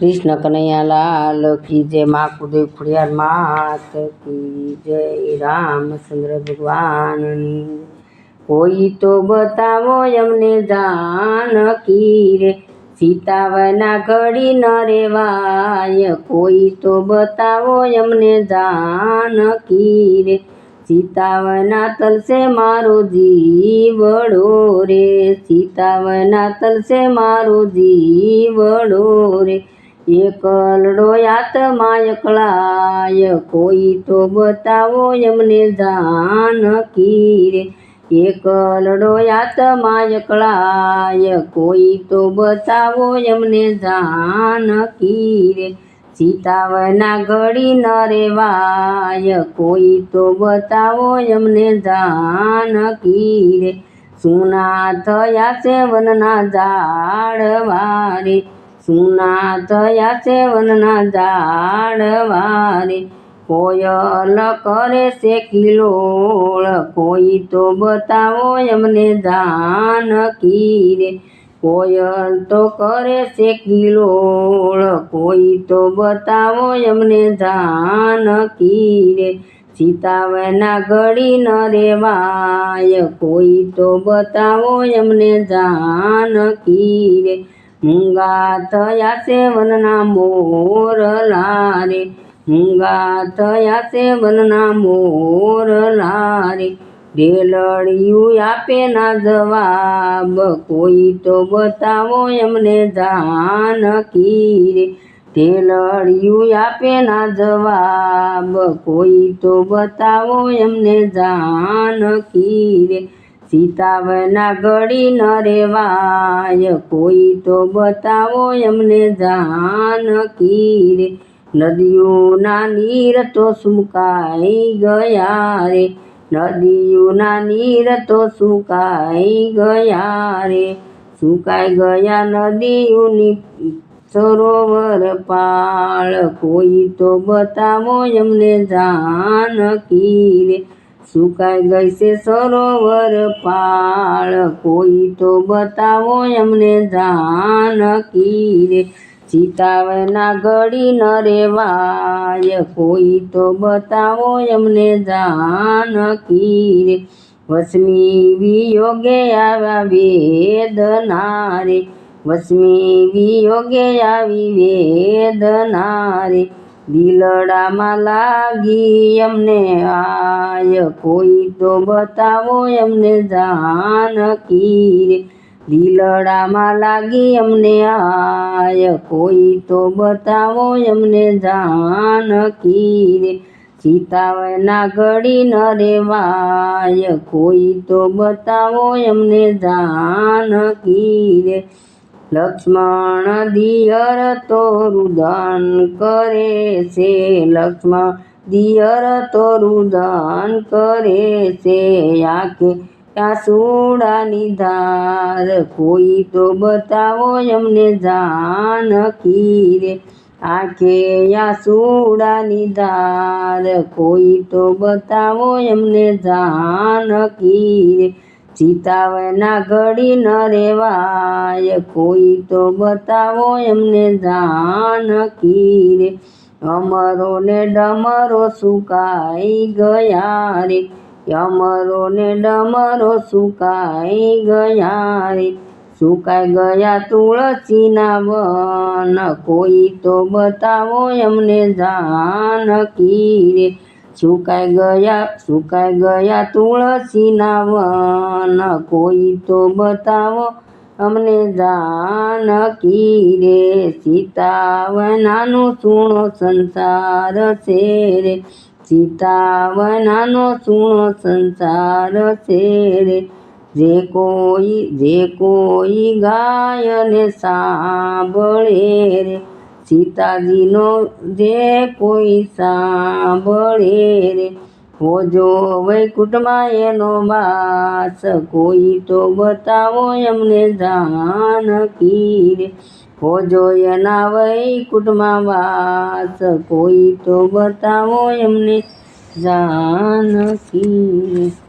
કૃષ્ણ કનૈયા લાલ કી જય મા કુદેવ ખોડિયાર માત કી જય રામચંદ્ર ભગવાનની. કોઈ તો બતાવો અમને જાનકી રે. સીતાવના ઘડી ન રેવાય. કોઈ તો બતાવો અમને જાનકી રે. સીતાવના તલસે મારો જીવડો રે. સીતાવના તલસે મારો જીવડો રે. એકલડો આત્મા એકલાય કોઈ તો બતાવો એમને જાનકી રે એકલડો આત્મા એકલાય કોઈ તો બતાવો એમને જાનકી રે સીતાવના ઘડી ન રેવાય, કોઈ તો બતાવો એમને જાનકી રે સુના થયા છે વનના ઝાડ રે સુના થયા છે વનના ઝાડવા રે કોયલ કરે છે કિલોળ કોઈ તો બતાવો એમને જાનકી રે કોયલ તો કરે છે કિલોળ કોઈ તો બતાવો એમને જાનકી રે સીતાવના ઘડી ન રેવાય, કોઈ તો બતાવો એમને જાનકી રે મૂંગા થયા છે વનના મોરલા રે મૂંગા થયા છે વનના મોરલા રે રેલડિયું આપે ના જવાબ, કોઈ તો બતાવો એમને જાનકી રે તેલડિયું આપે ના જવાબ, કોઈ તો બતાવો એમને જાનકી રે સીતાવના ગળી ન રેવાય કોઈ તો બતાવો એમને જાનકી રે નદીઓના નીર તો સુકાઈ ગયા રે. નદીઓના નીર તો સુકાઈ ગયા રે. સુકાઈ ગયા નદીઓની સરોવર પાળ. કોઈ તો બતાવો એમને જાનકી રે સુકાઈ ગઈ છે સરોવર પાળ. કોઈ તો બતાવો એમને જાનકી રે. સીતાવના ઘડી ન રેવાય. કોઈ તો બતાવો એમને જાનકી રે. વસમી વિયોગે આવ્યા વેદના રે. વસમી વિયોગે આવી વેદના રે. દિલડામાં લાગી એમને આય. કોઈ તો બતાવો એમને જાનકી રે દિલડામાં લાગી અમને આય. કોઈ તો બતાવો એમને જાનકી રે સીતાવના ઘડી ન રેવાય. કોઈ તો બતાવો એમને જાનકી રે લક્ષ્મણ દિયર તો રુદન કરે છે. લક્ષ્મણ દિયર તો રુદન કરે છે. આંખે આસુડાની ધાર કોઈ તો બતાવો એમને જાનકી રે આંખે આસુડાની ધાર કોઈ તો બતાવો એમને જાનકી રે સીતાવના ઘડી ન રેવાય. કોઈ તો બતાવો એમને જાનકી રે અમરો ને ડમરો સુકાઈ ગયા રે. અમરો ને ડમરો સુકાઈ ગયા રે. સુકાઈ ગયા તુલસીના વન. કોઈ તો બતાવો એમને જાનકી રે સુકાઈ ગયા સુકાઈ ગયા તુળસીના વન કોઈ તો બતાવો, અમને જાનકી રે. સીતાવનાનો સુણો સંસાર છે રે. સીતાવનાનો સુણો સંસાર છે રે. જે કોઈ જે કોઈ ગાયને સાંભળે રે. સીતાજીનો જે કોઈ સાંભળે રે. હોજો વૈકુંઠમાં એનો વાસ, કોઈ તો બતાવો એમને જાનકી રે. હોજો એના વૈકુંઠમાં વાસ, કોઈ તો બતાવો એમને જાનકી રે.